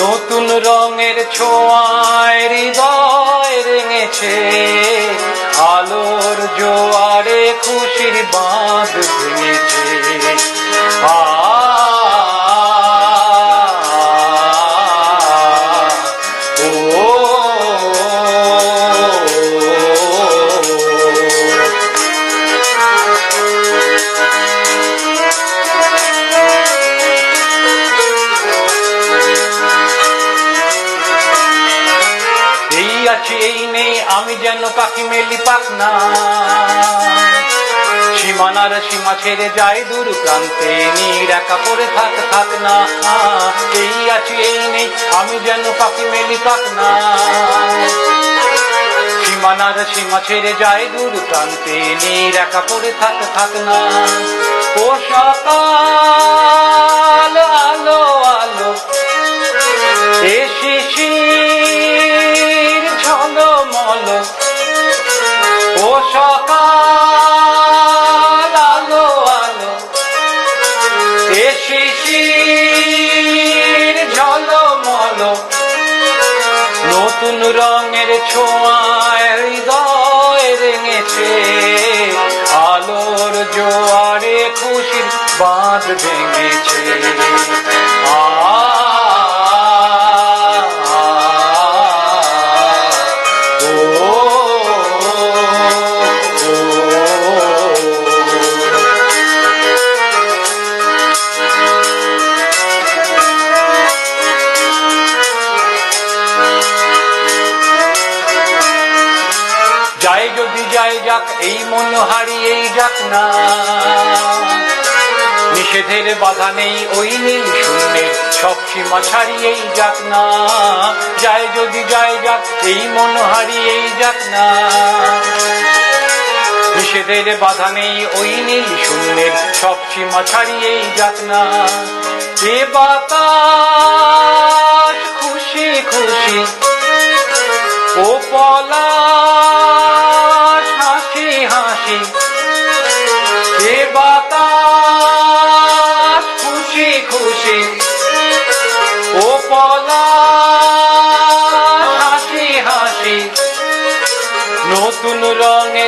নতুন রঙের ছোঁয়ায় হৃদয় রেঙেছে। আলোর জোয়ারে খুশির বাঁধ ভেঙেছে আমি যেন পাখি মেলি পাক না সীমানার সীমা ছেড়ে যায় দূর প্রান্তে নীর একা পড়ে থাক থাক না। এই আছে, এই নেই, আমি যেন পাখি মেলি পাক না সীমানার সীমা ছেড়ে যায় দূর প্রান্তে নীর একা পড়ে থাক থাক না। ও সকাল সকাল আলো আলো। এ শিশির ঝলমল। নতুন রঙের ছোঁয়ায় হৃদয় রেঙেছে আলোর জোয়ারে খুশির বাঁধ ভেঙেছে। যদি যাই যাক, এই মন হারিয়েই যাক না। নিষেধের বাধা নেই, ওই নীল শূন্যে। সব সীমা ছাড়িয়েই যাক না। যায় যদি যায় যাক, এই মন হারিয়েই যাক না। নিষেধের বাধা নেই, ওই নীল শূন্যের সব সীমা ছাড়িয়েই যাক না। এ বাতাস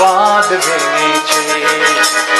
বাঁধ ভেঙেছে